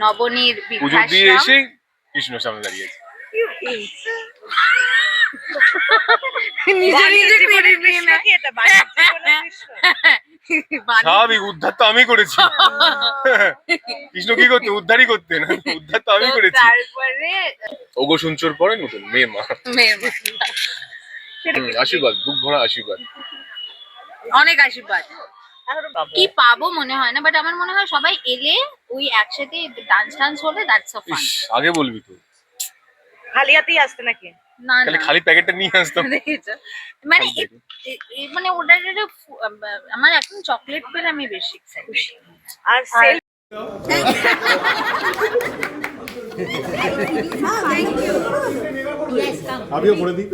নবনীর পুজো দিয়ে বৃদ্ধাশ্রম কৃষ্ণ সামনে স্বাভাবিক উদ্ধার তো আমি করেছি। কৃষ্ণ কি করতে? উদ্ধারই করতে না? উদ্ধার তো আমি করেছি। ওগো শুনছোর পরে নতুন মেয়ে মা। মা। আশীর্বাদ বুক ভরা আশীর্বাদ। অনেক আশীর্বাদ। কি পাবো মনে হয় না বাট আমার মনে হয় সবাই এলে ওই একসাথে ডান্স টান্স হলে দ্যাটস আ ফান আগে বলবি তো। খালি হাতেই আসতে নাকি? না খালি না। খালি প্যাকেটটা নিয়ে আসতাম মানে মানে আম- আমার এখন চকলেট পেলে আমি বেশি আর সেল আমিও করে দিই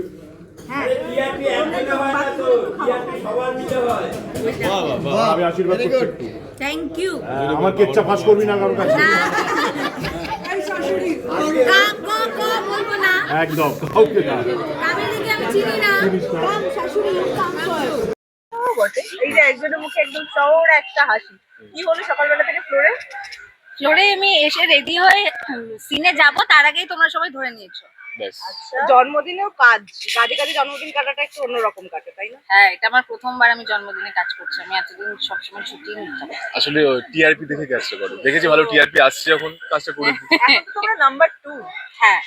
আমি আশীর্বাদ করছি থ্যাংক ইউ হ্যাঁ, আমার কেচ্ছা ফাঁস করবি না কারোর কাছে। একদম কাউকে না। আমি দেখি আমি চিনি না। চিনিস না। এই যে একজনের মুখে একদম চওড়া একটা হাসি। কি হলো সকালবেলা থেকে ফ্লোরে? ফ্লোরে আমি এসে রেডি হয়ে সিনে যাব তার আগেই তোমরা সবাই ধরে নিয়েছো। জন্মদিনেও কাজ কাজে কাজে জন্মদিন কাটাটা একটু অন্যরকম কাটে তাই না? হ্যাঁ এটা আমার প্রথমবার আমি জন্মদিনে কাজ করছি। আমি এতদিন সবসময় শুটিং আসলে টিআরপি দেখে কাজটা করে দেখেছি ভালো টিআরপি আসছে যখন কাজটা করে এখন তো তোমরা নাম্বার টু হ্যাঁ।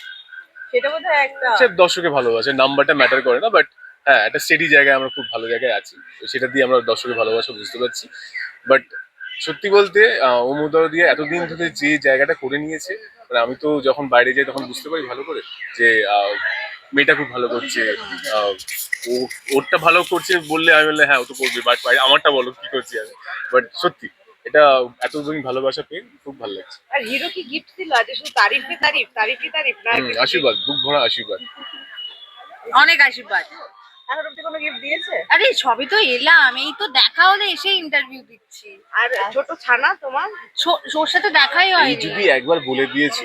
সেটা বোধহয় একটা সে দর্শকে ভালোবাসে নাম্বারটা ম্যাটার করে না বাট হ্যাঁ একটা স্টেডি জায়গায় আমরা খুব ভালো জায়গায় আছি। তো সেটা দিয়ে আমরা দর্শকের ভালোবাসা বুঝতে পারছি। বাট সত্যি বলতে অমুদর দিয়ে এতদিন ধরে যে জায়গাটা করে নিয়েছে মানে আমি তো যখন বাইরে যাই তখন বুঝতে পারি ভালো করে যে আহ, মেয়েটা খুব ভালো করছে আহ, ও ওরটা ভালো করছে বললে আমি বললে হ্যাঁ ও তো করবে বাট আমারটা বলো কি করছি আমি? বাট সত্যি এটা এতদিন ভালোবাসা পেয়ে খুব ভালো লাগছে। আর হিরো কি গিফট দিল? আজকে শুধু তারিফে তারিফ তারিফে তারিফ না আশীর্বাদ বুক ভরা আশীর্বাদ। অনেক আশীর্বাদ। এখন অব্দি কোনো গিফট দিয়েছে? আরে সবই তো এলাম এই তো দেখা হলে এসে ইন্টারভিউ দিচ্ছি। আর ছোট ছানা তোমার? ওর সাথে দেখাই হয়নি। যদি একবার বলে দিয়েছ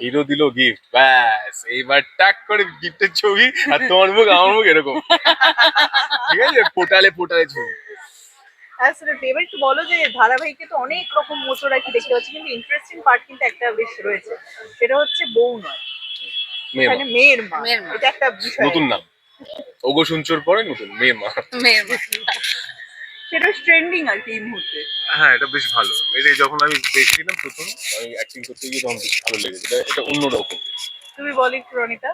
হিরো দিল গিফট ব্যাস এইবার টাক করে গিফটের ছবি আর তোমার মুখ আমার মুখ এরকম। ঠিক আছে? পোটালে পোটালে ছবি। অ্যাবসলিউটলি এবার একটু বলো যে ধারাবাহিকে তো অনেক রকম মোচড় আর কি দেখতে পাচ্ছি কিন্তু ইন্টারেস্টিং পার্ট কিন্তু একটা বেশ রয়েছে। সেটা হচ্ছে বউ নয়। মেয়ে মানে মেয়ের মেয়ের মা। এটা একটা বিষয়। নতুন নাম। ওগো শুনছোর পরে নতুন মেয়ে মা মেয়ের মা। সেটা ট্রেন্ডিং আর কি এই মুহূর্তে। হ্যাঁ এটা বেশ ভালো। এটা যখন আমি দেখেছিলাম প্রথম আমি অ্যাক্টিং করতে গিয়ে তখন বেশ ভালো লেগেছে। এটা এটা অন্যরকম তুমি বলি রনিতা।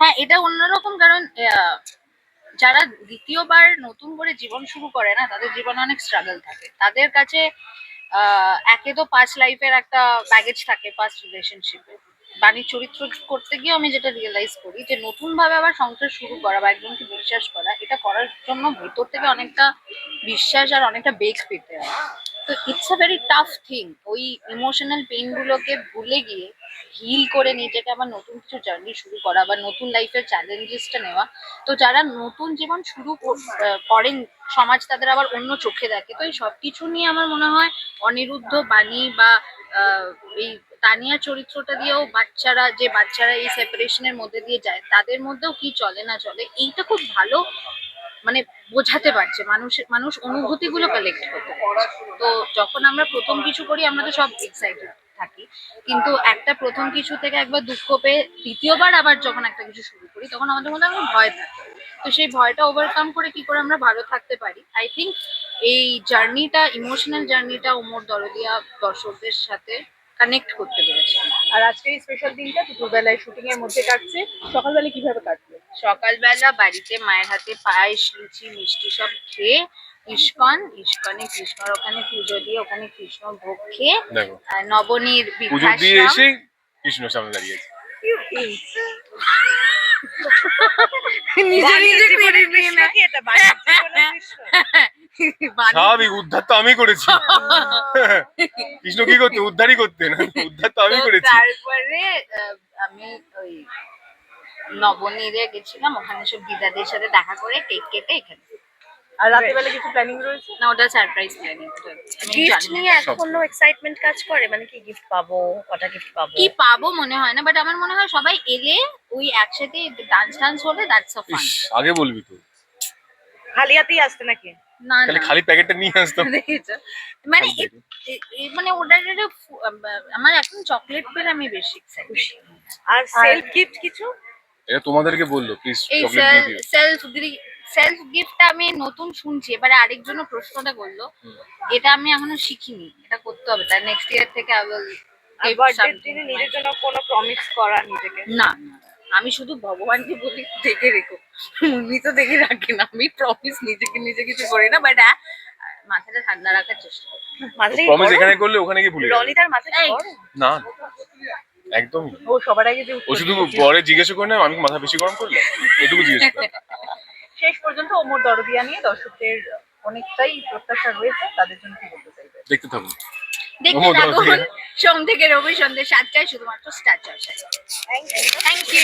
হ্যাঁ এটা অন্যরকম কারণ আহ, যারা দ্বিতীয়বার নতুন করে জীবন শুরু করে না তাদের জীবনে অনেক স্ট্রাগল থাকে। তাদের কাছে আহ, একে তো পাঁচ লাইফের একটা ব্যাগেজ থাকে পাঁচ রিলেশনশিপে বাণীর চরিত্র করতে গিয়ে আমি যেটা রিয়েলাইজ করি যে নতুন ভাবে আবার সংসার শুরু করা বা একজনকে বিশ্বাস করা, এটা করার জন্য ভেতর থেকে অনেকটা বিশ্বাস আর অনেকটা বেগ পেতে হয়। তো it's a very tough thing ওই ইমোশনাল পেইন গুলোকে ভুলে গিয়ে হিল করে নিজেকে আবার নতুন কিছু জার্নি শুরু করা বা নতুন লাইফের চ্যালেঞ্জেসটা নেওয়া। তো যারা নতুন জীবন শুরু কর- করেন, সমাজ তাদের আবার অন্য চোখে দেখে। তো এই সব কিছু নিয়ে আমার মনে হয় অনিরুদ্ধ বাণী বা এই তানিয়া চরিত্রটা দিয়েও বাচ্চারা, যে বাচ্চারা এই সেপারেশনের মধ্যে দিয়ে যায়, তাদের মধ্যেও কি চলে না চলে, এইটা খুব ভালো মানে বোঝাতে পারছে। মানুষের মানুষ অনুভূতিগুলো কালেক্ট করতে তো যখন আমরা প্রথম কিছু করি, আমরা তো সব এক্সাইটেড থাকি। কিন্তু একটা প্রথম কিছু থেকে একবার দুঃখ পেয়ে দ্বিতীয়বার আবার যখন একটা কিছু শুরু করি, তখন আমাদের মধ্যে একটা ভয় থাকে। তো সেই ভয়টা ওভারকাম করে কি করে আমরা ভালো থাকতে পারি? আই থিঙ্ক এই জার্নিটা ইমোশনাল জার্নিটা ওমর দরদিয়া দর্শকদের সাথে কানেক্ট করতে পেরেছি। আর আজকে এই স্পেশাল দিনটা দুপুরবেলায় শুটিং এর মধ্যে কাটছে। সকালবেলা কীভাবে কাটবে সকালবেলা বাড়িতে মায়ের হাতে পায়েস লুচি মিষ্টি সব খেয়ে ইস্কন ইস্কনে কৃষ্ণর ওখানে পুজো দিয়ে ওখানে কৃষ্ণ ভোগ খেয়ে দেখো। আর নবনীর পুজো দিয়ে এসেই কৃষ্ণ সামনে দাঁড়িয়েছে নিজে নিজে করে নিয়ে নেয়। স্বাভাবিক উদ্ধার তো আমি করেছি। কৃষ্ণ কি করতে? উদ্ধারই করতে না? উদ্ধার তো আমি করেছি। তারপরে আহ, আমি ওই নবনীরে গেছিলাম ওখানে সব দিদাদের সাথে দেখা করে কেক কেটে এখানে। আর রাতের বেলা কিছু প্ল্যানিং রয়েছে? না ওটা সারপ্রাইজ প্ল্যানিং গিফট নিয়ে। এখনও এক্সাইটমেন্ট কাজ করে? মানে কি গিফট পাবো? কটা গিফট পাবো? কি পাবো মনে হয় না বাট আমার মনে হয় সবাই এলে ওই একসাথে ডান্স টান্স হলে দ্যাটস আ ফান আগে বলবি তো। খালি হাতেই আসতে নাকি? খালি প্যাকেটটা নিয়ে আসতাম মানে মানে ওটার আমার এখন চকলেট পেলে আমি বেশি আর সেলফ গিফট কিছু? এটা তোমাদেরকে বলল প্লিজ এই চকলেট দিয়ে দিও। সেলফ সেলফ গিফটটা আমি নতুন শুনছি। এবারে আরেকজনও প্রশ্নটা করল। এটা আমি এখনও শিখিনি। এটা করতে হবে। তার নেক্সট ইয়ার থেকে আর নিজের জন্য কোনো প্রমিস করা নিজেকে? না না, আমি শুধু ভগবানকে বলি দেখে রেখো। উনি তো দেখে রাখেন আমি প্রমিস নিজেকে নিজে কিছু করি না বাট মাথাটা ঠান্ডা রাখার চেষ্টা করি। মাঝে প্রমিস এখানে করলে ওখানে গিয়ে ভুলে যাবে। ললিতার মাথা না। একদম ও সবার আগে যে ও শুধু পরে জিজ্ঞাসা করে না আমি মাথা বেশি গরম করলাম এটুকু জিজ্ঞেস শেষ পর্যন্ত ওমর দরদিয়া নিয়ে দর্শকদের অনেকটাই প্রত্যাশা রয়েছে তাদের জন্য কি বলতে চাইবে? দেখতে থাকুন। দেখতে থাকুন। সোম থেকে রবি সন্ধ্যে সাতটায় শুধুমাত্র স্টার জলসায় থ্যাংক ইউ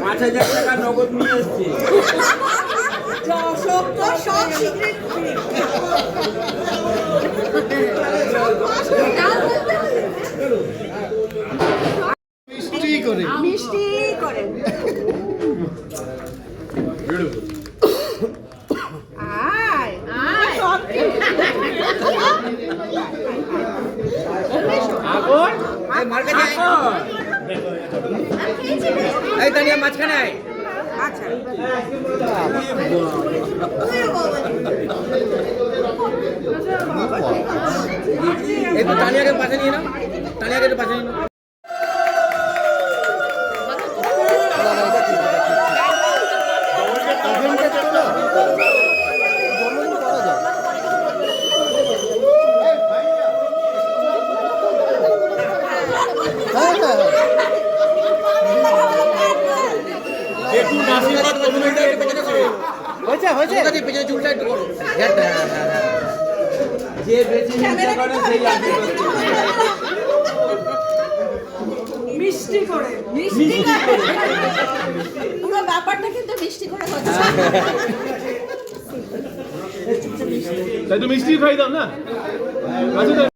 পাঁচ হাজার টাকা নগদ নিয়ে এসছি। এই মার কাছে আয়। এই দাঁড়িয়ে মাঝখানে আয় এই তানিয়াকে পাশে নিয়ে নাও। একটু পাশে নিয়ে নাও। হয়েছে পেছনে চুলটা একটু করো। হ্যাঁ, হ্যাঁ, হ্যাঁ। যে বেশি হিংসা করে সেই আগে মিষ্টি করে। মিষ্টি করে। পুরো ব্যাপারটা কিন্তু মিষ্টি করে হচ্ছে। তাই তো মিষ্টি খাই দাও না। আচ্ছা